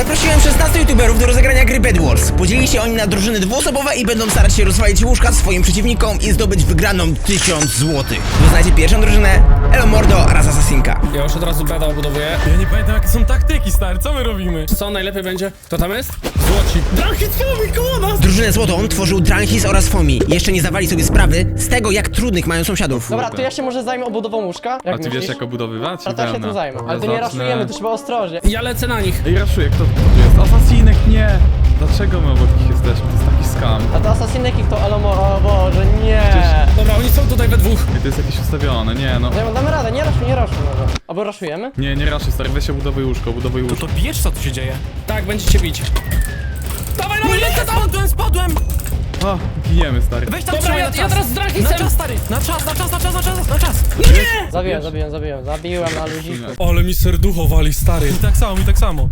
Zaprosiłem 16 youtuberów do rozegrania gry Bed Wars. Podzielili się oni na drużyny dwuosobowe i będą starać się rozwalić łóżka swoim przeciwnikom i zdobyć wygraną 1000 złotych. Poznajcie pierwszą drużynę, El Mordo oraz Assassinka. Ja już od razu beda obudowuję. Ja nie pamiętam jakie są taktyki, stary, co my robimy? Co najlepiej będzie? Kto tam jest? Złoci. Drachy Fomi, koło nas! Drużynę złotą tworzył Dranhis oraz Fomi. Jeszcze nie zdawali sobie sprawy z tego, jak trudnych mają sąsiadów. Dobra, to ja się może zajmę obudową łóżka. Jak A ty myślisz? wiesz jak obudowywać? A to się tym zajmę. Ale to nie raszujemy, to trzeba ostrożnie. Ja lecę na nich. Ej, raszuję, tu jest? Asasinek, nie! Dlaczego my obok nich jesteśmy? To jest taki skam. A to Assassinek i to Elomo, o Boże, nie. Dobra, oni są tutaj we dwóch. Ej, to jest jakieś ustawione, nie no. Nie, damy radę, nie raszuj, nie raszuj może. Albo raszujemy? Nie, nie raszuj, stary, weź łóżko, obudowuj łóżko. To bijesz, co tu się dzieje? Tak, będziecie bić. Dawaj, dawaj, lecę tam! Spadłem, spadłem! A, giniemy, stary. Weź tam Dobra, trzymaj ja, na ja teraz z Na Drachisem. czas, stary! Na czas, na czas, na czas, na czas, na czas! Zabiłem, zabiłem, zabiłem, zabiłem na luziku. Ale mi serducho wali, stary. Mi tak samo, mi tak samo.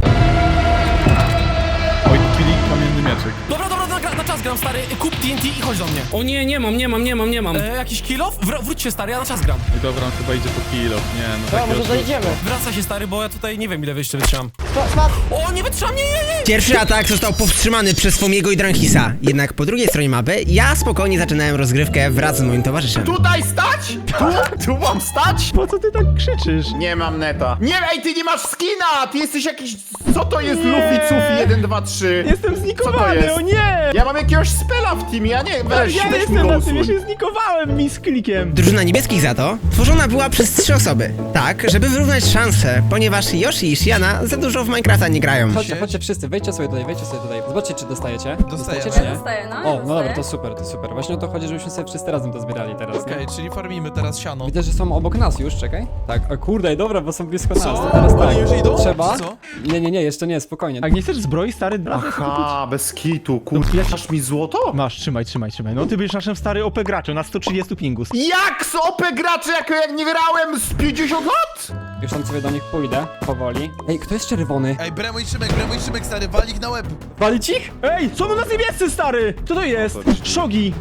Oj, chwili, kamienny mieczek. Dobra, dobra, na, czas gram, stary. Kup TNT i chodź do mnie. O nie, nie mam, nie mam, nie mam, nie mam. E, jakiś kill off? Wr wróć się, stary, ja na czas gram. Oj, dobra, on chyba idzie po kilo. Nie no, Dobra, takie może oszustwo. dojdziemy. Wraca się, stary, bo ja tutaj nie wiem, ile jeszcze wytrzymam. Spadł. O, nie wytrzymam, nie, nie, nie! Pierwszy atak został powstrzymany przez Fomiego i Dranhisa. Jednak po drugiej stronie mapy ja spokojnie zaczynałem rozgrywkę wraz z moim towarzyszem. Tutaj stać? Tu? Tu mam stać? Po co ty tak krzyczysz? Nie mam neta. Nie, ej, ty nie masz skina! Ty jesteś jakiś... Co to jest Luffy Cufi 1, 2, 3? Jestem Co to znikowany, jest? o nie! Ja mam jakiegoś spela w teamie, ja nie... Weź, ja weź mi jestem go na tym, usuń. ja się znikowałem mi z klikiem. Drużyna niebieskich za to tworzona była przez trzy osoby. Tak, żeby wyrównać szanse, ponieważ Yoshi i Shiana za dużo w Minecrafta nie grają. Chodźcie, chodźcie wszyscy, wejdźcie sobie tutaj, wejdźcie sobie tutaj. Zobaczcie, czy dostajecie. Dostajecie, czy Ja nie? dostaję, no. O, no dobra, to super, to super. Właśnie o to chodzi, żebyśmy sobie wszyscy razem to zbierali teraz, nie? Okej, czyli farmimy teraz siano. Widzę, że są obok nas już, czekaj. Tak, o kurde, dobra, bo są blisko nas. To teraz tak. Oni już idą? Trzeba. Czy co? Nie, nie, nie, jeszcze nie, spokojnie. A nie chcesz zbroi, stary? Aha, bez kitu, kurde. Masz mi złoto? Masz, trzymaj, trzymaj, trzymaj. No ty będziesz naszym stary OP graczem na 130 pingus. Jak z OP gracze, jak, jak nie grałem z 50 lat? Już tam sobie do nich pójdę, powoli. Ej, kto jest czerwony? Ej, Bremo i Szymek, Bremo i Szymek, stary, wal ich na łeb. Walić ich? Ej, są u nas niebiescy, stary! Co to jest? Szogi!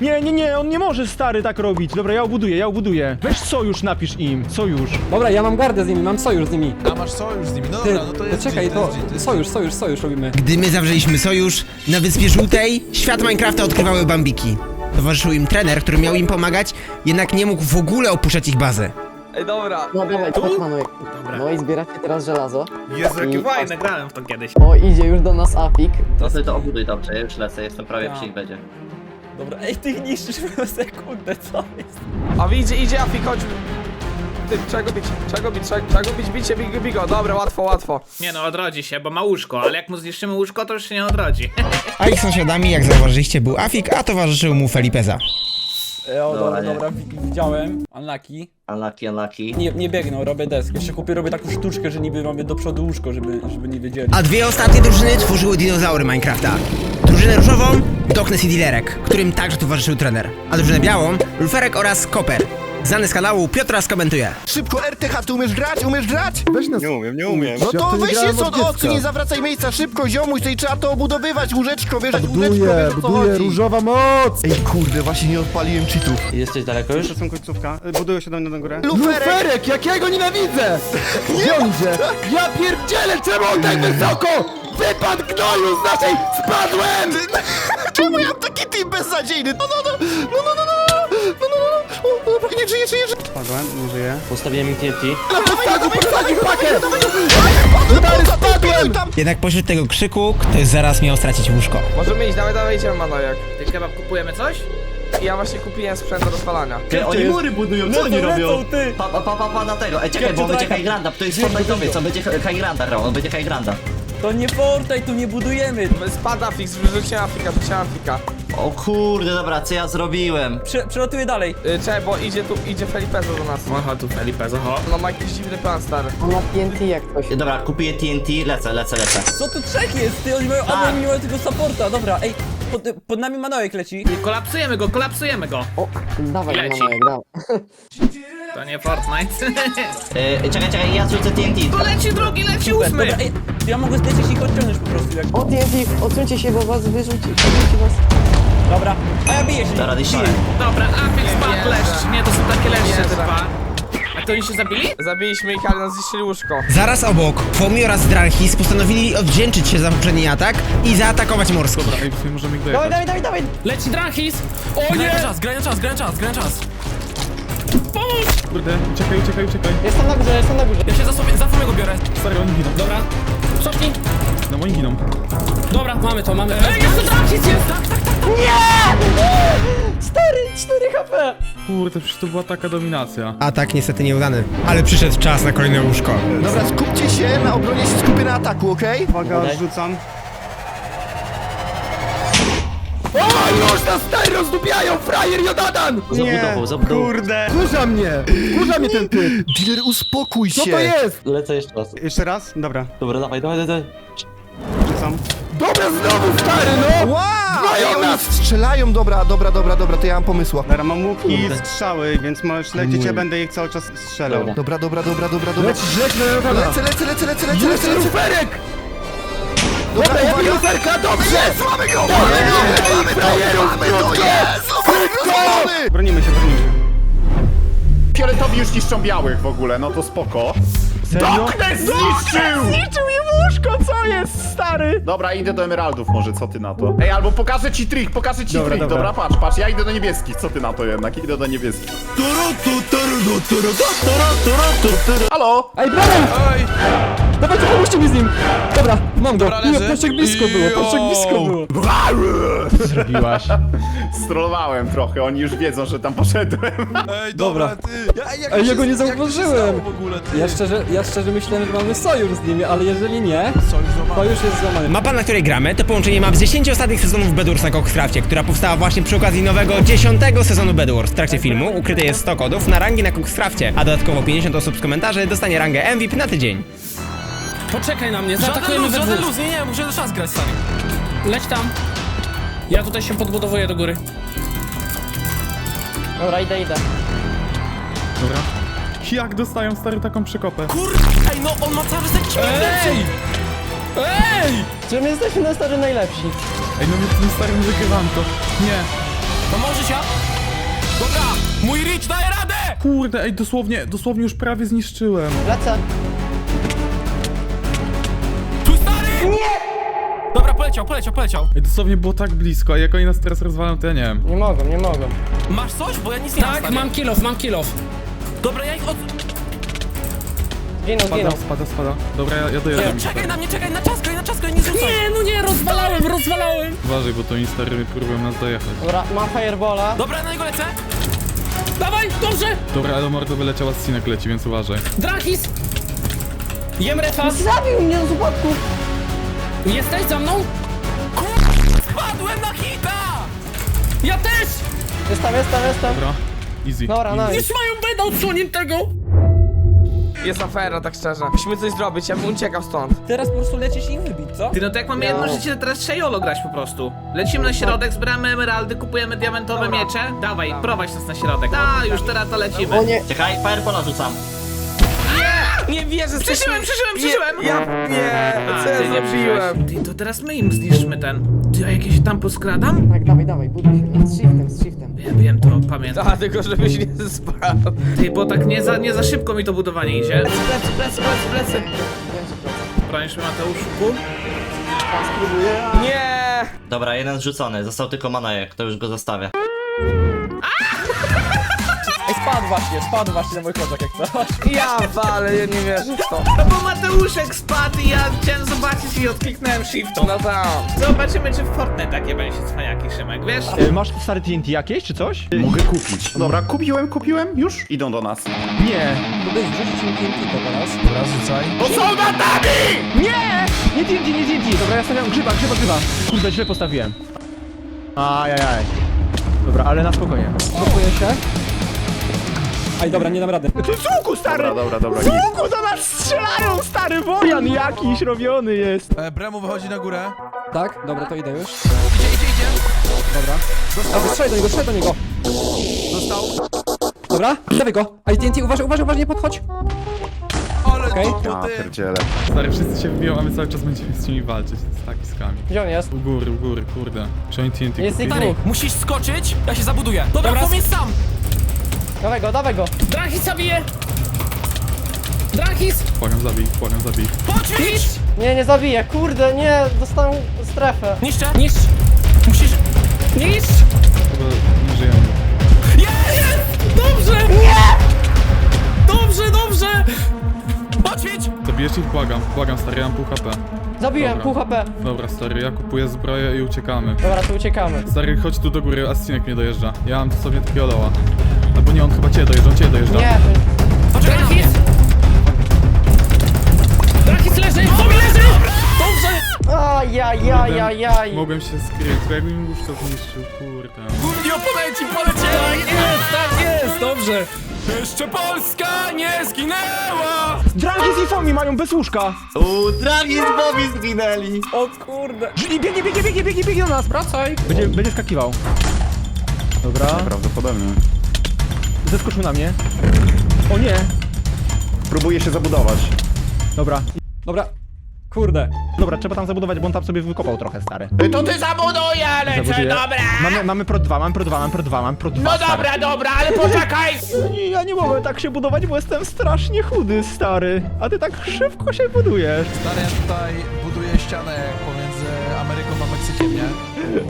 Nie, nie, nie, on nie może, stary, tak robić. Dobra, ja obuduję, ja obuduję. Weź sojusz, napisz im, sojusz. Dobra, ja mam gardę z nimi, mam sojusz z nimi. A masz sojusz z nimi, no Ty, dobra, no to jest czekaj, G, to to jest G, to jest sojusz, sojusz, sojusz robimy. Gdy my zawrzeliśmy sojusz, na Wyspie Żółtej świat Minecrafta odkrywały bambiki. Towarzyszył im trener, który miał im pomagać, jednak nie mógł w ogóle opuszczać ich bazy. No dawaj, chodź Manojek. No i zbieracie teraz żelazo. Jezu, jakie fajne, grałem w to kiedyś. O, idzie już do nas Apik. To sobie to obuduj dobrze, ja już lecę, jestem prawie przy nich będzie. Dobra, ej, ty ich niszczysz w sekundę, co jest? A idzie, idzie Afik, chodź. Ty, czego bić, czego bić, czego, czego bić, bicie, bigo, bigo, dobra, łatwo, łatwo. Nie no, odrodzi się, bo ma łóżko, ale jak mu zniszczymy łóżko, to już się nie odrodzi. A ich sąsiadami, jak zauważyliście, był Afik, a towarzyszył mu Felipeza. E, o, Dobra, dobra, nie. dobra, wi- widziałem. Unlucky. Unlucky, unlucky. Nie, nie biegną, robię desk. Jeszcze kupię, robię taką sztuczkę, że niby robię do przodu łóżko, żeby, żeby nie wiedzieli. A dwie ostatnie drużyny tworzyły dinozaury Minecrafta. Drużynę różową Doknes i Dilerek, którym także towarzyszył trener. A drużynę białą Luferek oraz Koper. Znany z kanału Piotra skomentuje. Szybko, RTH, ty umiesz grać? Umiesz grać? Weź nas. Nie umiem, nie umiem. No to weź się od ocy, nie zawracaj miejsca, szybko, ziomuś, tutaj trzeba to obudowywać, łóżeczko, wiesz, łóżeczko, wiesz o co chodzi. różowa moc! Ej, kurde, właśnie nie odpaliłem cheatów. Jesteś daleko już? są końcówka, budują się do mnie na górę. Luferek! jak ja go nienawidzę! On idzie? Ja pierdzielę, czemu on tak wysoko? Wypadł gnoju z naszej... Spadłem! Czemu ja mam taki team beznadziejny? No, no, no, no, no, no, no, no, no, no, o, dobra, nie żyje, żyje, żyje. Spadłem, nie żyję. Postawiłem im TNT. Spadłem! Tam! Jednak pośród tego krzyku ktoś zaraz miał stracić łóżko. Możemy iść, dawaj, dawaj, idziemy Manojak. Ty kebab, kupujemy coś? Ja właśnie kupiłem sprzęt do rozpalania. Ty, oni mury budują, co oni robią? ty! Pa, pa, pa, pa, pa na tego. Ej, czekaj, bo będzie High Granda, to jest Fortnite'owy, co będzie High Granda grał, on będzie High Granda. To nie Fortnite, tu nie budujemy! Spada fix, wyrzuciłem Afika, wyrzuciłem Afika. O kurde, dobra, co ja zrobiłem? Prze przelatuję dalej. Y, czekaj, bo idzie tu, idzie Felipezo do nas. Aha, tu Felipe, zaho. No ma jakiś dziwny plan, stary. On ma TNT jak coś. Dobra, kupuję TNT, lecę, lecę, lecę. Co tu trzech jest? Ty, oni mają, Tak. a oni mają tego supporta, dobra, ej. Pod, pod nami Manojek leci. Kolapsujemy go, kolapsujemy go. O, dawaj Leci. Manojek, dawaj. To nie Fortnite. Y, czekaj, czekaj, ja rzucę TNT. Tu leci drugi, leci Super, ósmy. dobra, ej, ja mogę zlecieć ich odciągnąć po prostu, jak... O, TNT, odsuńcie się, bo was wyrzuci, was. Dobra, a ja biję się. Dobra, biję. dyszałem. Dobra, Afik spadł leszcz. Nie, to są takie leszcze te dwa. A to oni się zabili? Zabiliśmy ich, ale nas zniszczyli łóżko. Zaraz obok, Fomi oraz Dranhis postanowili odwdzięczyć się za poprzedni atak i zaatakować morsko. Ej, w sumie możemy ich Dawaj, dojechać. dawaj, dawaj, dawaj! Leci Dranhis! O Graj na nie! czas, graj na czas, graj na czas, graj na czas. Kurde, uciekaj, uciekaj, uciekaj. Jestem na górze, jestem na górze. Ja się za sobie, za go biorę. Stary, oni giną. Dobra. Cofnij. No, oni giną. Dobra, mamy to, mamy. Ej, jeszcze Dranhis jest! Stary, 4 HP! Kurde, przecież to była taka dominacja. Atak niestety nieudany, ale przyszedł czas na kolejne łóżko. Dobra, skupcie się na obronie się skupię na ataku, okej? Uwaga, rzucam. O, już nas stary rozdupiają, frajer Jodadan! Zabudował, zabudował. Kurde! Kurza mnie! Kurza mnie ten typ! Dealer, uspokój się! Co to jest? Lecę jeszcze raz. Jeszcze raz? Dobra. Dobra, dawaj, dawaj, dawaj. Rzucam. Dobra, znowu stary, no! Wow! Nas! Strzelają, dobra, dobra, dobra, dobra, to ja mam pomysła. Dobra, mam łuki i strzały, więc możesz lecieć, ja będę ich cały czas strzelał. Dobra, dobra, dobra, dobra, dobra. Lecisz, leć, lecę, lecę, lecę, lecę, lecę, lecę, lecę. Luferek! Dobra, uwaga! Luferka, dobrze! Mamy go! Mamy frajerów! Mamy to jest! Bronimy się, bronimy się. Fioletowi już niszczą białych w ogóle, no to spoko. Doknes zniszczył! Zniszczył mi łóżko, co jest, stary? Dobra, idę do emeraldów może, co ty na to? Ej, albo pokażę ci trik, pokażę ci Dobra, trik, dobra. dobra. patrz, patrz, ja idę do niebieskich, co ty na to jednak, idę do niebieskich. Halo? Ej, brawo! Dawajcie, pomóżcie mi z nim! Dobra, mam go. Nie, proszek blisko było, proszek blisko było. Co zrobiłaś? Strollowałem trochę, oni już wiedzą, że tam poszedłem. Ej, dobra. Ej, ja go nie zauważyłem! w ogóle, ty? Ja szczerze, ja szczerze myślałem, że mamy sojusz z nimi, ale jeżeli nie, to już jest złamany. Mapa, na której gramy, to połączenie map z 10 ostatnich sezonów Bedwars na Cockcrafcie, która powstała właśnie przy okazji nowego 10 sezonu Bedwars. W trakcie filmu ukryte jest 100 kodów na rangi na Cockcrafcie, a dodatkowo 50 osób z komentarzy dostanie rangę MVP na tydzień. Poczekaj na mnie, Żaden zaatakujemy luz, we żaden dwóch. luz, nie, nie, muszę na czas grać, stary. Leć tam. Ja tutaj się podbudowuję do góry. Dobra, idę, idę. Dobra. Jak dostają stary taką przekopę? Kur... Ej, no on ma cały taki Ej! Ej! Czy my jesteśmy na stary najlepsi? Ej, no my tym starym wygrywam to. Nie. To może się? Dobra, mój Rich daje radę! Kurde, ej, dosłownie, dosłownie już prawie zniszczyłem. Lecę. Nie! Dobra, poleciał, poleciał, poleciał. Ej, dosłownie było tak blisko, a jak oni nas teraz rozwalą, to ja nie wiem. Nie mogą, nie mogą. Masz coś? Bo ja nic nie mam, Tak, stary. mam kill off, mam kill off. Dobra, ja ich od... Spada, zginął. spada, spada. Dobra, ja, ja dojadę. Czekaj na mnie, czekaj na czas, na czas, nie zrzucaj. Nie, no nie, rozwalałem, rozwalałem. Uważaj, bo to oni stary próbują nas dojechać. Dobra, mam firebola. Dobra, na niego lecę. Dawaj, dobrze. Dobra, ale mordo wyleciała z cinek leci, więc uważaj. Drakis. Jem refa. Zabił mnie z upadków! Jesteś za mną? Spadłem na hita! Ja też! Jestem, jestem, jestem. Dobra, easy. Dobra, nice. Już mają beda odsłoniętego. Jest afera, tak szczerze. Musimy coś zrobić, ja bym uciekał stąd. Teraz po prostu lecisz i wybić, co? Ty, no to jak mamy jedno życie, to teraz Shayolo grać po prostu. Lecimy na środek, zbieramy emeraldy, kupujemy diamentowe miecze. Dawaj, prowadź nas na środek. Ta, już teraz to lecimy. O nie, Czekaj, firepola rzucam. Nie wierzę, Przeżyłem, przeżyłem, przeżyłem! Ja, nie, co ja nie zrobiłem? Ty, to teraz my im zniszczmy ten. Ty, a jak ja się tam poskradam? tak, dawaj, dawaj, buduj się. Z shiftem, z shiftem. Ja wiem to, pamiętam. A, tylko żebyś nie spadł. Ty, bo tak nie za, nie za szybko mi to budowanie idzie. Plecy, plecy, plecy, plecy. Będzie plecy. Bronisz mnie, Mateuszu? Nie! Dobra, jeden zrzucony, został tylko manajek, to już go zostawię. Spadł właśnie, spadł właśnie na moich oczach, jak coś. Ja walę, ja nie wierzę w to. No bo Mateuszek spadł i ja chciałem zobaczyć i odkliknąłem shift. No tam. Zobaczymy, czy w Fortnite takie będzie cwaniaki, Szymek, wiesz? E, Masz stary TNT jakieś, czy coś? Mogę kupić. Dobra, kupiłem, kupiłem, już idą do nas. Nie. Tutaj wrzucić mi TNT to teraz. Dobra, rzucaj. To są natami! Nie! Nie TNT, nie TNT. Dobra, ja stawiam grzyba, grzyba, grzyba. Kurde, źle postawiłem. Ajajaj. Dobra, ale na spokojnie. Blokuję się. Aj, dobra, nie dam rady. Ty cuku, stary! Dobra, dobra, dobra, do nas strzelają, stary worian jakiś robiony jest. E, Bremu wychodzi na górę. Tak? Dobra, to idę już. Idzie, idzie, idzie. Dobra. Dobra, strzelaj do niego, strzelaj do niego. Dostał. Dobra, dawaj go. Aj, TNT, uważaj, uważaj, uważaj, nie podchodź. Ale Okej. Ja pierdzielę. Stary, wszyscy się wbiją, a my cały czas będziemy z nimi walczyć. Z takiskami. Gdzie on jest? U góry, u góry, kurde. Czy oni TNT Jest kupili? Stary, musisz skoczyć, ja się zabuduję. Dobra, Dobra. powiedz sam. Dawaj go, dawaj go. Drakis zabije. Drachis! Błagam, zabij, błagam, zabij. Poćwicz! Nie, nie zabiję, kurde, nie, dostałem strefę. Niszczę. Niszcz! Musisz... Niszcz! Chyba nie żyjemy. Jest! Dobrze! Nie! Dobrze, dobrze! Poćwicz! Zabijesz ich? Błagam, błagam, stary, ja mam pół HP. Zabiłem, Dobra. pół HP. Dobra, stary, ja kupuję zbroję i uciekamy. Dobra, to uciekamy. Stary, chodź tu do góry, Astinek mnie dojeżdża. Ja mam sobie takiego loła. Nie, on chyba cię dojeżdża, on cię dojeżdża. Nie, Poczekaj na mnie! Drachis leży! Sobie leży! Dobrze! ajajajajaj. Mogłem się skryć, bo jakbym mi łóżko zniszczył, kurde. Główni oponenci polecieli! Jest, tak jest! Dobrze! Jeszcze Polska nie zginęła! Drangis i Fomi mają bez łóżka. Uuu, Dragis Bobby zginęli. O kurde. I biegnie, biegnie, biegnie, biegnie, biegnie do nas. Wracaj. Będzie, będzie skakiwał. Dobra, Prawdopodobnie. Zeskoczył na mnie. O nie. Próbuję się zabudować. Dobra, Dobra. Kurde. dobra, trzeba tam zabudować, bo on tam sobie wykopał trochę, stary. To ty zabuduj, lecę, Zabuduję. dobra! Mamy, mamy pro 2, mamy pro 2, mamy pro 2, mamy pro 2, No stary. dobra, dobra, ale poczekaj! Nie, Ja nie mogę tak się budować, bo jestem strasznie chudy, stary. A ty tak szybko się budujesz. Stary, ja tutaj buduję ścianę pomiędzy Nie?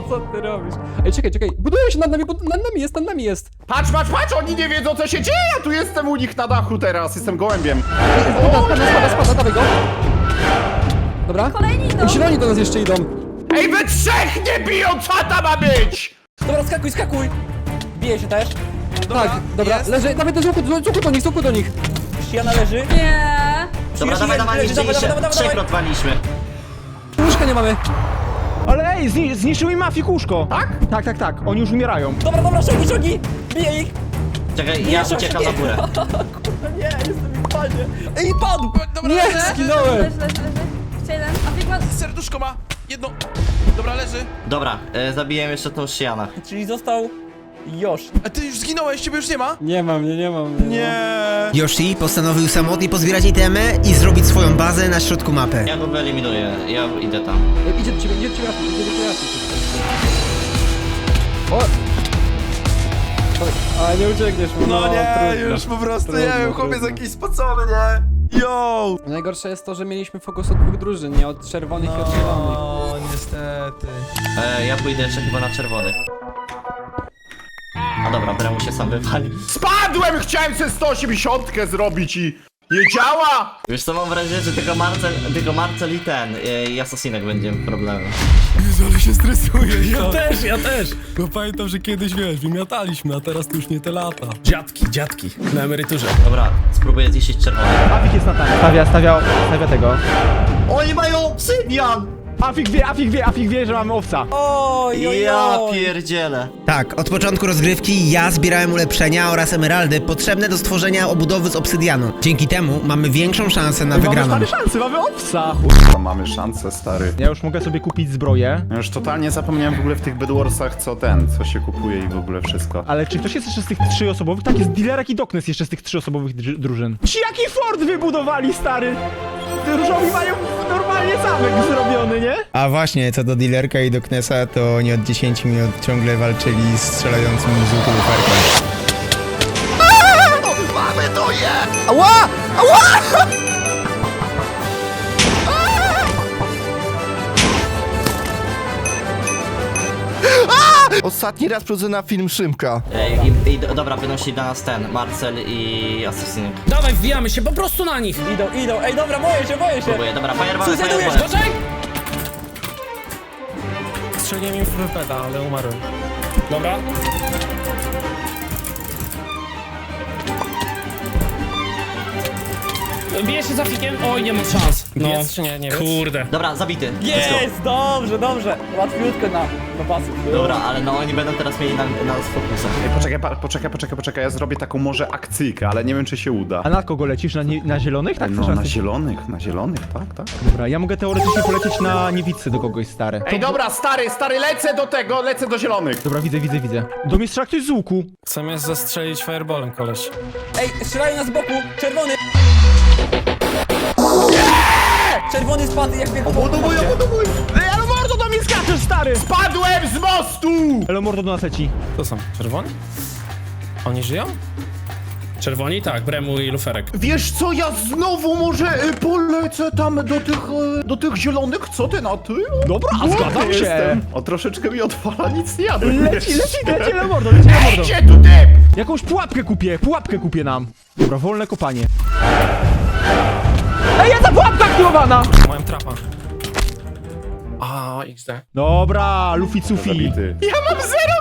Co ty robisz? Ej, czekaj, czekaj. Budują się nad nami, bud- nad nami jest, nad nami jest. Patrz, patrz, patrz, oni nie wiedzą co się dzieje, ja tu jestem u nich na dachu teraz, jestem gołębiem. Spada, spada, spada, spada, dawaj go. Dobra. Kolejni idą. Zieloni do nas jeszcze idą. Ej, we trzech nie biją, co to ma być? Dobra, skakuj, skakuj. Bije się też. tak, dobra, leży, dawaj do zuchu, do zuchu do nich, zuchu do nich. Ściana leży. Nie. Dobra, dawaj, dawaj, leży, dawaj, dawaj, dawaj, dawaj. odwaliśmy. Łóżka nie mamy. Ale ej, zni zniszczył mi mafii kółszko. Tak? Tak, tak, tak. Oni już umierają. Dobra, dobra, szogi, szogi. Bije ich. Czekaj, ja uciekam na górę. Kurde, nie, jestem w padzie. Ej, padł. Nie, zginąłem. Leży, leży, leży. Jeszcze jeden. A wykład... Serduszko ma! Jedno! Dobra, leży. Dobra, e, zabiję jeszcze tą Shianę. Czyli został Josz. A ty już zginąłeś, ciebie już nie ma? Nie mam, nie, nie mam. Nie. Yoshi postanowił samotnie pozbierać itemy i zrobić swoją bazę na środku mapy. Ja go wyeliminuję, ja idę tam. Ej, Idzie do ciebie, idzie do ciebie, Rafi, idzie do ciebie. Rafi. O! A nie uciekniesz mu, No nie, trudno. już po prostu, nie Trudno, wiem, chłopiec trudno. jakiś spocony, nie? Yo! Najgorsze jest to, że mieliśmy fokus od dwóch drużyn, nie od czerwonych i od zielonych. O, niestety. E, ja pójdę jeszcze chyba na czerwony. A dobra, Bremu się sam wypali. Spadłem, chciałem sobie 180 zrobić i nie działa! Wiesz co, mam wrażenie, że tylko Marcel, tylko Marcel i ten, e, i Asasinek będzie problemem. Jezu, ale się stresuję, Ja też, ja też! Bo pamiętam, że kiedyś, wiesz, wymiataliśmy, a teraz to już nie te lata. Dziadki, dziadki. Na emeryturze. Dobra, spróbuję zniszczyć czerwony. Afik jest na tanie. Stawia, stawia, stawia tego. Oni mają obsydian! Afik wie, Afik wie, Afik wie, że mamy owca. Oj, oj, Ja oj. pierdzielę. Tak, od początku rozgrywki ja zbierałem ulepszenia oraz emeraldy potrzebne do stworzenia obudowy z obsydianu. Dzięki temu mamy większą szansę na Mamy wygraną. stary szansy, mamy owca. To mamy szansę, stary. Ja już mogę sobie kupić zbroję. Ja już totalnie zapomniałem w ogóle w tych Bedwarsach co ten, co się kupuje i w ogóle wszystko. Ale czy ktoś jest jeszcze z tych trzyosobowych? Tak, jest Dilerek i Doknes jeszcze z tych trzyosobowych dru- drużyn. Ci jaki fort wybudowali, stary! Różowi mają normalnie zamek zrobiony, nie? A właśnie, co do dealerka i do Knesa, to oni od 10 minut ciągle walczyli z strzelającym z łuku luferkiem. Ostatni raz przychodzę na film Szymka. i, i, dobra, szli do nas ten, Marcel i Asasinek. Dawaj, wbijamy się po prostu na nich! Idą, idą, ej dobra, boję się, boję się. Próbuję, dobra, fireball, Suicydujesz, fireball. Poczekaj! Strzeliłem im w wypeda, ale umarłem. Dobra. Bije się za fikiem? Oj, nie mam szans. No. Jest czy nie, nie wiesz? Kurde. Dobra, zabity. Let's go. Jest, dobrze, dobrze. Łatwiutko na, na pasy. Dobra, ale no oni będą teraz mieli na, na nas fokusa. Ej, poczekaj, pa, poczekaj, poczekaj, poczekaj, ja zrobię taką może akcyjkę, ale nie wiem czy się uda. A na kogo lecisz? Na, nie, na zielonych? Tak, No, na zielonych, na zielonych, tak, tak. Dobra, ja mogę teoretycznie polecieć na niewicy do kogoś, stary. Ej, dobra, stary, stary, lecę do tego, lecę do zielonych. Dobra, widzę, widzę, widzę. Do mnie strzela ktoś z łuku. Chcę mnie zastrzelić fireballem, koleś. Ej, strzelają nas z boku, czerwony. Czerwony spadł jak wielko. Obudowuj, obudowuj! Ej, ale mordo do mnie skaczesz, stary! Padłem z mostu! Ale mordo do nas leci. To są czerwoni? Oni żyją? Czerwoni? Tak, Bremu i Luferek. Wiesz co, ja znowu może y, polecę tam do tych, y, do tych zielonych, co ty na ty? Dobra, zgadzam się. jestem. O, troszeczkę mi odwala, nic nie jadłem Leci, jeszcze. leci, leci na mordo, leci na mordo. Tu ty! Jakąś pułapkę kupię, pułapkę kupię nam. Dobra, wolne kopanie. Ej, jest ta pułapka aktywowana! Mają trapa. A, XD. Dobra, Luffy Cufi. Zabity. Ja mam zero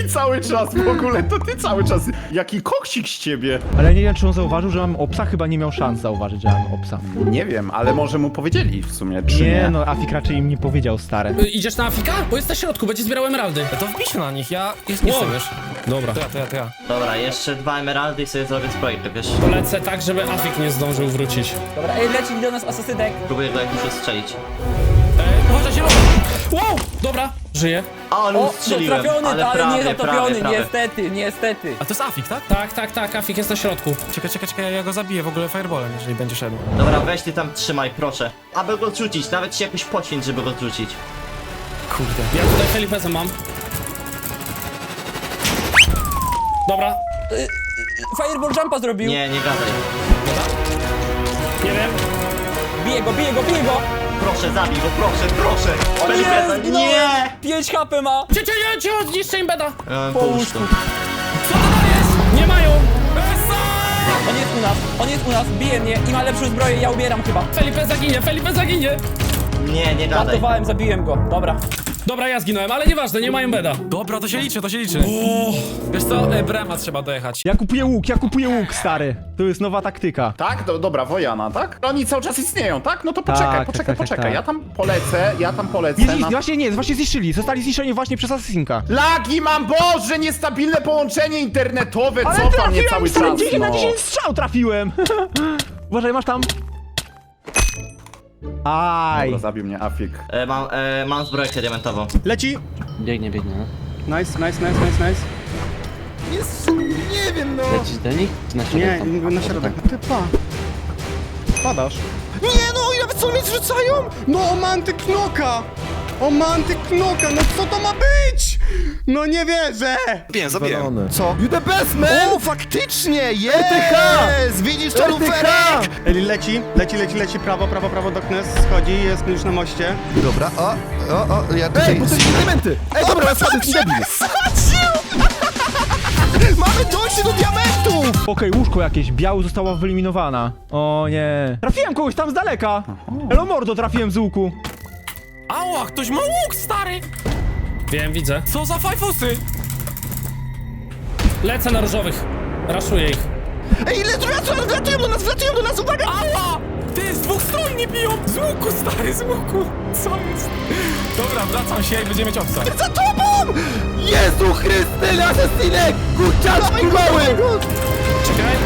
killi cały czas w ogóle, to ty cały czas. Jaki koksik z ciebie. Ale nie wiem, czy on zauważył, że mam obsa. Chyba nie miał szans zauważyć, że mam obsa. Nie wiem, ale może mu powiedzieli w sumie, czy nie. Nie, no, Afik raczej im nie powiedział, stare. Y, Idziesz na Afika? Bo jest na środku, będzie zbierał emeraldy. To wbij się na nich, ja jest Wow. nie chcę, wiesz. Dobra. To ja, to ja, to ja. Dobra, jeszcze dwa emeraldy i sobie zrobię projekt, wiesz? Polecę tak, żeby Afik nie zdążył wrócić. Dobra, ej, leci do nas asasynek. Próbuję go jakoś rozstrzelić. E, uważaj, zielony! Wow! Dobra, żyje. O, ale O, no, ustrzeliłem, trafiony, ale ale, prawie, nie zatopiony, prawie, prawie. niestety, niestety. A to jest Afik, tak? Tak, tak, tak, Afik jest na środku. Czekaj, czekaj, czekaj, ja go zabiję w ogóle fireballem, jeżeli będzie szedł. Dobra, weź ty tam trzymaj, proszę. Aby go odrzucić, nawet się jakoś poświęć, żeby go odrzucić. Kurde. Ja tutaj Felipeza mam. Dobra, Fireball jumpa zrobił. Nie, nie gadaj. nie wiem. Bije go, bije go, bije go. Proszę, zabij go, proszę, proszę! O nie, Felipeza, zginąłem. nie! 5 HP ma. Cię, cię, cię, zniszczę im beda. E, Połóż to. Nie mają. On jest u nas, on jest u nas, bije mnie i ma lepszą zbroję, ja umieram chyba. Felipe zaginie, Felipe zaginie. Nie, nie gadaj. Żartowałem, zabiłem go, dobra. Dobra, ja zginąłem, ale nieważne, nie mają beda. Dobra, to się liczy, to się liczy. Wiesz co, e, Brema trzeba dojechać. Ja kupuję łuk, ja kupuję łuk, stary. To jest nowa taktyka. Tak? Do, dobra, Wojana, tak? Oni cały czas istnieją, tak? No to Tak, poczekaj, tak, poczekaj, tak, tak, poczekaj. tak. Ja tam polecę, ja tam polecę. Nie, na... właśnie nie, właśnie zniszczyli. Zostali zniszczeni właśnie przez Assassinka. Lagi mam, Boże, niestabilne połączenie internetowe, Ale cofa mnie trafiłem, cały stary, czas, 10 na no. 10 strzał trafiłem. Uważaj, masz tam. Aj. Dobra, zabił mnie Afik. E, mam, e, mam zbrojkę diamentową. Leci. Biegnie, biegnie, no. Nice, nice, nice, nice, nice. Jest, nie wiem, no. Lecisz do nich? Czy na środek Nie, tam? na środek. Ty pa. Padasz. Nie no, i nawet co mnie zrzucają? No manty knoka! O manty knoka, no co to ma być? No nie wierzę! Bien, zabiłem. Co? You the best man! O, faktycznie, jest! Widzisz to luferek? Eli leci, leci, leci, leci, prawo, prawo, prawo, Doknes schodzi, jest już na moście. Dobra, o, o, o, ja tutaj... Ej, bo to jest diamenty! Ej, dobra, ja spadłem ci debil. Mamy dojście do diamentów! Okej, łóżko jakieś, biały została wyeliminowana. O nie. Trafiłem kogoś tam z daleka. Elo mordo trafiłem z łuku. Ała, ktoś ma łuk, stary! Wiem, widzę. Co za fajfusy? Lecę na różowych. Raszuję ich. Ej, ile wlatują, wlatują do nas, wlatują do nas, uwaga! Ała! Ty, z dwóch stron nie biją! Z łuku, stary, z łuku! Co jest? Dobra, wracam się i będziemy mieć obsa. Za tobą! Jezu Chryste, asesinek! Kurczaczki mały! Czekaj.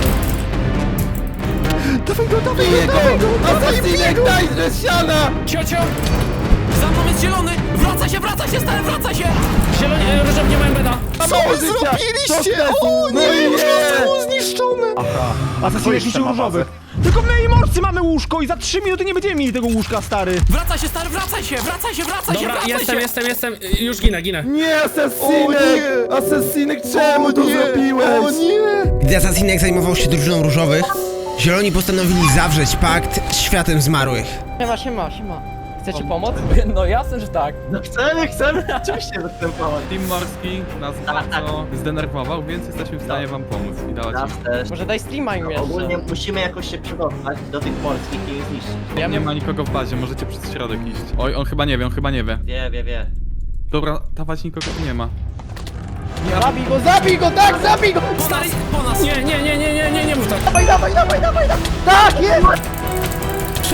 Dawaj go, dawaj go, dawaj go! Asesinek, daj z siana! Ciocio. Za mną jest zielony! Wraca się, wraca się, stary, wraca się! Zieloni, e, różowi nie mają beda. Co wy zrobiliście? O nie, już zostało zniszczone! Asasinek niszczył różowych. Tylko my i morscy mamy łóżko i za 3 minuty nie będziemy mieli tego łóżka, stary. Wraca się, stary, wracaj się, wracaj się, wracaj się, Dobra, wracaj jestem, się! jestem, jestem. Już ginę, ginę. Nie, asesinek! Asesinek, czemu to zrobiłeś? O nie! Gdy Asasinek zajmował się drużyną różowych, zieloni postanowili zawrzeć pakt z światem zmarłych. Siema, siema, siema. Chcecie pomoc? No jasne, że tak. No chcemy, chcemy, oczywiście, pomóc. Team morski nas Tak, bardzo zdenerwował, więc jesteśmy w stanie wam pomóc i dawać Nas też. Może daj streama im Ogólnie musimy jakoś się przydostać do tych morskich i ich zniszczyć. im. Nie ma nikogo w bazie, możecie przez środek iść. Oj, on chyba nie wie, on chyba nie wie. Wie, wie, wie. Dobra, dawać nikogo tu nie ma. Zabij go, zabij go, tak, zabij go! Stary, po nas. Nie, nie, nie, nie, nie, nie, nie mów tak. Dawaj, dawaj, dawaj, dawaj, dawaj! Tak, jest!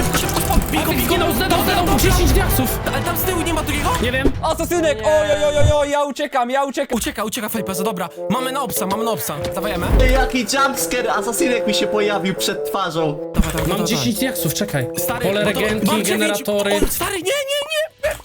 Szybko, szybko, po, bigo, bigo! Zginął, zdedał, zdedał 10 diaksów. Ale tam z tyłu nie ma drugiego? Nie wiem. Asasynek, oj, oj, oj, oj, ja uciekam, ja uciekam. Ucieka, ucieka Felipezo, dobra. Mamy na obsa, mamy na obsa. Dawajemy. Jaki jumpscare! Asasinek mi się pojawił przed twarzą. Dawaj, dawaj, Mam dawaj, 10 diaksów, czekaj. Stary, Pole to- regenki, mam dziewięć. generatory. O, stary, nie, nie,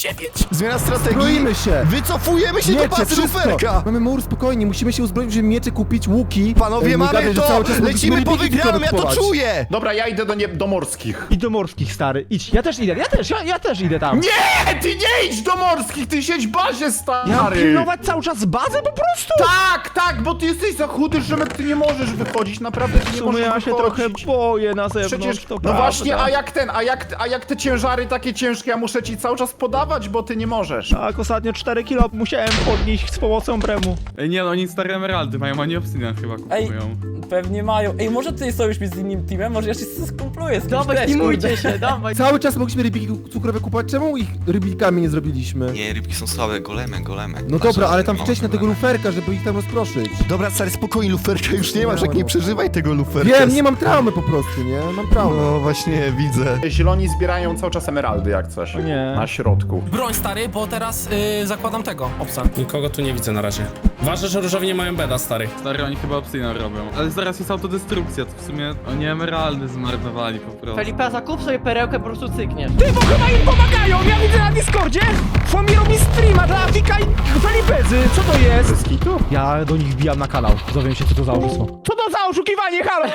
nie! Zmiana strategii. Zbroimy się! Wycofujemy się do luferka. Mamy mur, spokojnie, musimy się uzbroić, żeby miecze kupić, łuki. Panowie, Ej, mamy gadaj, że to! cały czas Lecimy po wygraną, ja to czuję! Dobra, ja idę do, nie, do morskich. I do morskich, stary. Idź, ja też idę, ja też, ja, ja też idę tam. Nie, ty nie idź do morskich, ty siedź w bazie, stary! Ja mam pilnować cały czas bazę po prostu? Tak, tak, bo ty jesteś za chudy, że ty nie możesz wychodzić, naprawdę ty W nie sumie możesz ja się wychodzić. trochę boję na zewnątrz, Przecież, to no prawda. właśnie, a jak ten, a jak, a jak te ciężary takie ciężkie, ja muszę ci cały czas podawać, bo ty nie możesz. Tak, ostatnio 4 kilo musiałem podnieść z pomocą bremu. Ej, nie no, oni stare emeraldy mają, oni obsydian chyba Ej, kupują. pewnie mają. Ej, może ty sojusz mi z innym teamem? Może ja się skumpluję z kimś Dawaj, teamujcie się, dawaj. Cały czas mogliśmy rybiki cukrowe kupować, czemu ich rybikami nie zrobiliśmy? Nie, rybki są słabe, golemy, golemy. No dobra, ale tam wcześniej na tego luferka, żeby ich tam rozproszyć. Dobra, stary, spokojnie, luferka już nie masz, tak nie przeżywaj tego luferka. Wiem, nie mam traumy po prostu, nie? Mam traumę. No właśnie, widzę. Zieloni zbierają cały czas emeraldy jak coś. O nie. Na środku. Broń stary, bo teraz y, zakładam tego, obsa. Nikogo tu nie widzę na razie. Ważne, że różowi nie mają beda, stary. Stary, oni chyba obsydian robią. Ale zaraz jest autodestrukcja, to w sumie oni emeraldy zmarnowali po prostu. Felipe, zakup sobie perełkę, po prostu cykniesz. Ty, bo chyba im pomagają! Ja widzę na Discordzie! Fomi robi streama dla Afika i Felipezy! Co to jest? Skitu? Ja do nich wbijam na kanał. Dowiem się, co to za oszustwo. Co to za oszukiwanie, halo?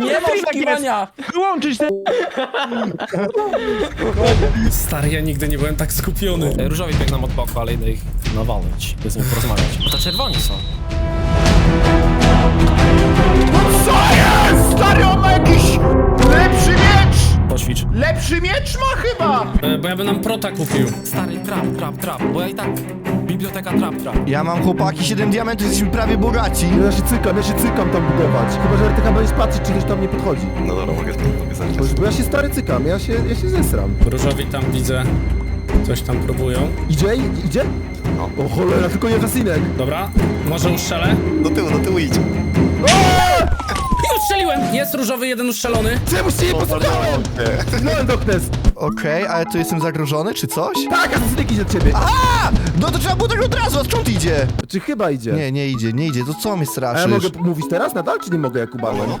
Nie ma oszukiwania! Wyłączyć te... Stary, ja nigdy nie byłem tak skupiony. Różowi biegną od boku, ale idę ich nawalnąć, by z nimi porozmawiać. Bo to czerwoni są. Co jest? Stary, on ma jakiś lepszy miecz! Poćwicz. Lepszy miecz ma chyba! E, bo ja bym nam prota kupił. Stary, trap, trap, trap, bo ja i tak... Biblioteka trap, trap. Ja mam chłopaki 7 diamentów, jesteśmy prawie bogaci. Ja się cykam, ja się cykam tam budować. Chyba, że RTK będziesz patrzeć, czy ktoś tam nie podchodzi. No dobra, mogę, mogę zacząć. Bo, bo ja się stary cykam, ja się, ja się zesram. Różowi tam widzę. Coś tam próbują. Idzie? I- Idzie? No. O cholera, tylko nie Hasinek. Dobra, może ustrzelę? Do tyłu, do tyłu idź. I ustrzeliłem! Jest różowy, jeden ustrzelony. Czemu się nie posłuchałem? Sygnałem Doknes. Okej, ale tu jestem zagrożony, czy coś? Tak, Hasinek idzie od ciebie. A! No to trzeba było tak od razu, a skąd idzie? Czy chyba idzie? Nie, nie idzie, nie idzie, to co mnie A straszysz? ja mogę mówić teraz nadal, czy nie mogę, jak ubałem? Dobra,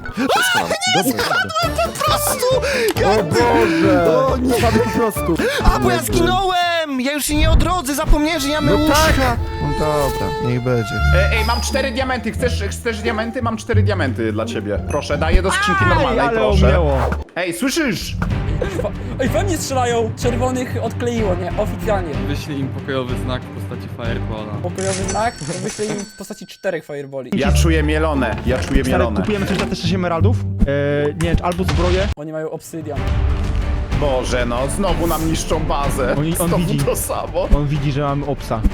Po prostu! O Jak ty... Boże! O nie! Spadł po prostu. A, bo ja zginąłem! Ja już się nie odrodzę, zapomniałem, że ja mam No łóżka. No dobra, niech będzie. Ej, ej, mam cztery diamenty. Chcesz, chcesz diamenty? Mam cztery diamenty dla ciebie. Proszę, daję do skrzynki normalnej, ale proszę. Ej, słyszysz? Ej, we mnie strzelają! Czerwonych odkleiło, nie? Oficjalnie. Wyślij im pokojowy znak w postaci fireballa. Pokojowy znak, wyślę im w postaci czterech fireboli. Ja czuję mielone, ja czuję Stary, mielone. kupujemy coś za te 6 emeraldów? Eee, nie, albo zbroję. Oni mają obsydian. Boże, no, znowu nam niszczą bazę. Oni- on znowu widzi. to samo. On widzi, że mam obsa.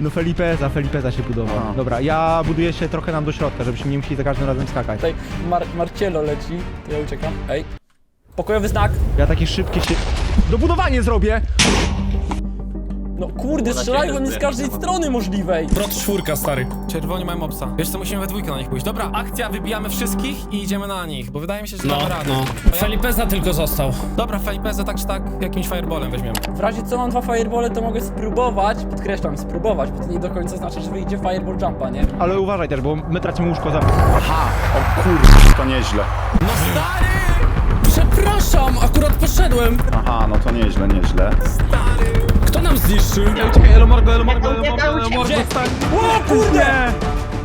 No Felipeza, Felipeza się budował. A. Dobra, ja buduję się trochę nam do środka, żebyśmy nie musieli za każdym razem skakać. Tutaj Mar Marcielo leci, to ja uciekam. Ej. Pokojowy znak. Ja takie szybkie się... Dobudowanie zrobię! No kurde, strzelają mnie z każdej strony możliwej. Prot czwórka, stary. Czerwoni mają obsa. Wiesz co, musimy we dwójkę na nich pójść. Dobra, akcja, wybijamy wszystkich i idziemy na nich, bo wydaje mi się, że No, damy radę. no. Bo ja- Felipeza tylko został. Dobra, Felipeze tak czy tak jakimś fireballem weźmiemy. W razie co mam dwa firebole, to mogę spróbować, podkreślam, spróbować, bo to nie do końca znaczy, że wyjdzie fireball jumpa, nie? Ale uważaj też, bo my tracimy łóżko za... Aha, o kurde, to nieźle. No stary! Przepraszam, akurat poszedłem. Aha, no to nieźle, nieźle. Kto nam zniszczył? Czekaj, Elomorgo, Elomorgo, Elomorgo, Elomorgo, stań! O kurde!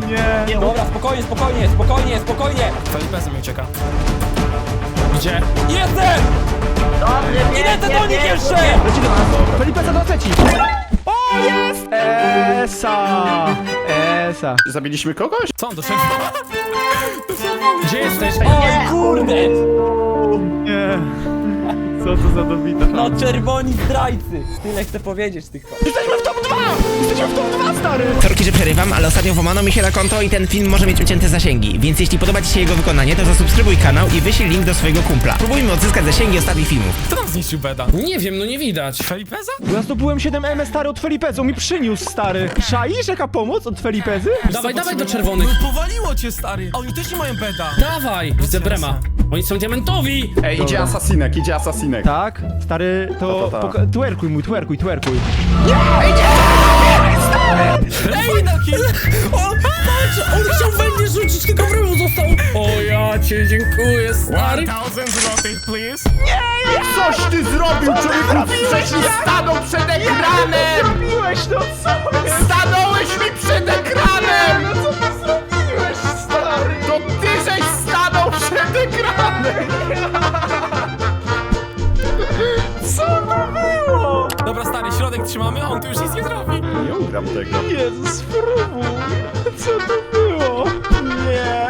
Nie! Dobra, spokojnie, spokojnie, spokojnie, spokojnie! Felipeze mi ucieka. Gdzie? Jestem! Idę do nich jeszcze! Leci do nas! Felipeza do leci! O, jest! Esa! Esa! Zabiliśmy kogoś? Co on doszedł? Gdzie jesteś? Oj kurde! Nie! Co to za dobita? No czerwoni zdrajcy! Tyle chcę powiedzieć tych Jesteśmy w top 2! Jesteśmy w top 2, stary! Sorki, że przerywam, ale ostatnio włamano mi się na konto i ten film może mieć ucięte zasięgi, więc jeśli podoba Ci się jego wykonanie, to zasubskrybuj kanał i wyślij link do swojego kumpla. Próbujmy odzyskać zasięgi ostatnich filmów. Kto nam zniszczył beda? Nie wiem, no nie widać. Felipeza? Ja zdobyłem 7 M stary od Felipezy, on mi przyniósł, stary! Czaisz jaka pomoc od Felipezy? Dawaj, dawaj do czerwonych. No powaliło cię stary! A oni też nie mają beda! Dawaj, widzę Brema. Oni są diamentowi. Ej, idzie asasinek, idzie asasinek. Tak? Stary, to... To, to, to. poka- Twerkuj mój, twerkuj, twerkuj. Ej, Ej, no! O, patrz! On chciał we mnie rzucić, tylko w rymu został! O, ja cię dziękuję, stary! 1000 złotych, please. Coś ty zrobił, człowieku! Wcześniej stanął przed ekranem! Zrobiłeś to, co? Stanąłeś mi przed ekranem! No co ty zrobiłeś, stary? To ty żeś stanął przed ekranem! Co to było? Dobra, stary, środek trzymamy, on tu już nic nie zrobi. Nie ugram tego. Jezus, spróbuj. Co to było? Nie.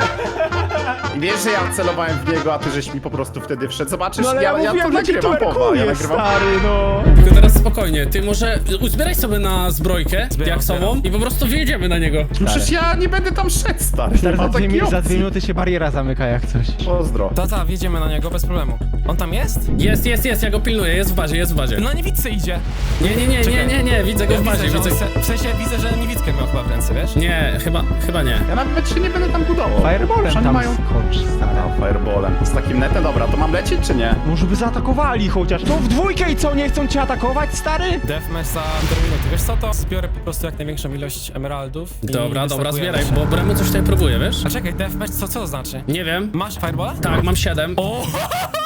Wiesz, że ja celowałem w niego, a ty żeś mi po prostu wtedy wszedł. Zobaczysz, No ale ja, ja, mówiłem, to że cię nagrywam powa, ja nagrywam stary, no. Tylko teraz spokojnie, ty może uzbieraj sobie na zbrojkę diaksową i po prostu wyjedziemy na niego. No Przecież ja nie będę tam szedł, stary. Nie za ma dwie, takiej mi- za dwie opcji. minuty się bariera zamyka jak coś. Pozdro. Tata, wjedziemy na niego bez problemu. On tam jest? Jest, jest, jest, ja go pilnuję, jest w bazie, jest w bazie. Na niewidce idzie. Nie, nie, nie, nie, nie, nie, widzę go Ja w bazie, widzę, że widzę. on se- W sensie widzę, że niewidkę miał chyba w ręce, wiesz? Nie, chyba, chyba nie. Ja nawet się nie będę tam budował. Fireballem Przecież oni tam mają... skocz, stary. A, fireballem. Z takim netem, dobra, to mam lecieć czy nie? Może by zaatakowali chociaż. To w dwójkę i co, nie chcą cię atakować, stary? Deathmatch za 4 minuty. Wiesz co to? Zbiorę po prostu jak największą ilość emeraldów. i Dobra, dobra, wystakujemy zbieraj, się. bo Bremu coś tutaj próbuje, wiesz? A czekaj, deathmatch, co, co to znaczy? Nie wiem. Masz fireballa? Tak, mam 7. O!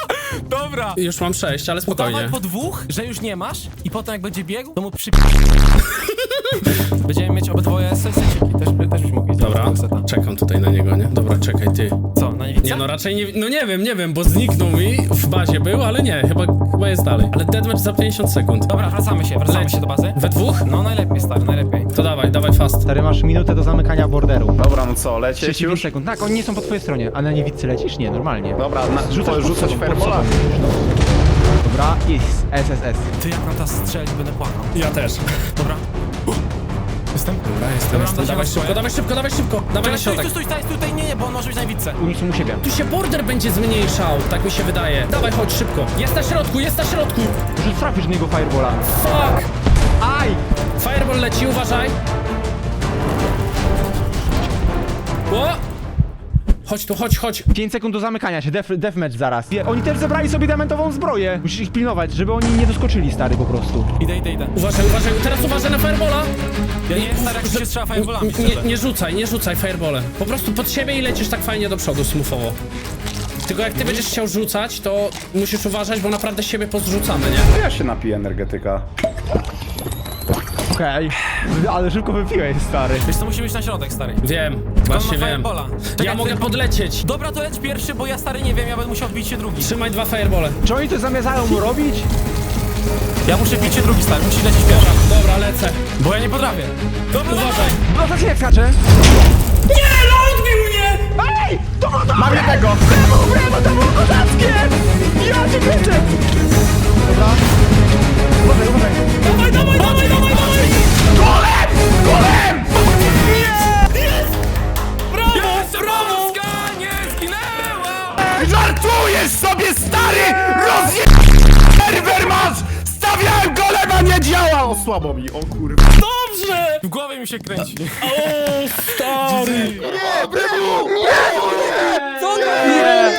Dobra! Już mam 6, ale spokojnie. Udawaj po dwóch, że już nie masz i potem jak będzie biegł, to mu przy... Będziemy mieć obydwoje seciki. Też, by- też byś mógł iść Dobra, seta. czekam tutaj na niego, nie? Dobra, czekaj, ty. Co, na niewidce? Nie no, raczej nie, no nie wiem, nie wiem, bo zniknął mi, w bazie był, ale nie, chyba, chyba jest dalej. Ale deadmatch za 50 sekund. Dobra, wracamy się, wracamy Leć. się do bazy. We dwóch? No najlepiej, stary, najlepiej. To dawaj, dawaj fast. Stary, masz minutę do zamykania borderu. Dobra, no co, lecieć 30 już? sekund. Tak, oni nie są po twojej stronie. A na niewidcy lecisz? Nie, normalnie. Dobra, na, Rzucasz rzucać, pod rzucać sobą, pod sobą. Dobra, jest. SSS. Ty jak na ta strzelić, będę płakał. Ja też. Dobra. Jestem? Dobra, jestem, Dobra, jestem. Dawaj szybko, dawaj szybko, dawaj szybko. Dawaj na Czekaj, stój, środek. stój, stój, stój, tutaj, nie, nie, bo on może być na. Oni są u siebie. Tu się border będzie zmniejszał, tak mi się wydaje. Dawaj, chodź szybko. Jest na środku, jest na środku. Że trafisz w niego firebola. Fuck! Aj! Fireball leci, uważaj. O! Chodź tu, chodź, chodź. 5 sekund do zamykania się, def, deathmatch zaraz. Wie- Oni też zebrali sobie diamentową zbroję. Musisz ich pilnować, żeby oni nie doskoczyli, stary, po prostu. Idę, idę, idę. Uważaj, uważaj, teraz uważaj na firebola. Ja nie wiem, stary, jak się strzela fireballami, nie, nie rzucaj, nie rzucaj fireballem. Po prostu pod siebie i lecisz tak fajnie do przodu, smufowo. Tylko jak ty będziesz chciał rzucać, to musisz uważać, bo naprawdę siebie pozrzucamy, nie? To ja się napiję energetyka. Okej. Ale szybko wypiłeś, stary. Wiesz co, musimy iść na środek, stary. Wiem, właśnie wiem. firebola. Ja mogę ty- podlecieć. Dobra, to leć pierwszy, bo ja stary nie wiem, ja będę musiał odbić się drugi. Trzymaj dwa firebole. Czy oni to zamierzają robić? Ja muszę bić się drugi, stary, musisz lecieć pierwszy. Dobra, lecę. Bo ja nie potrafię. Dobra, Uważaj. No to się skacze. Nie, no odbił mnie! Ej! To było dobre! Mam jednego! Brawo, brawo, to było kozackie! Ja cię kręcę! Dobra. Uważaj, uważaj. Dawaj, dawaj, dawaj, dawaj, dawaj! Golem! Golem! Brawo, Jeszcze brawo! Polska nie zginęła! Żartujesz sobie, stary! Rozje... serwer masz! Stawiałem golema, nie działa! O, słabo mi, o kurwa. Dobrze! W głowie mi się kręci. O, stary! Nie, Bremu! Nie, nie! Co nie? Nie!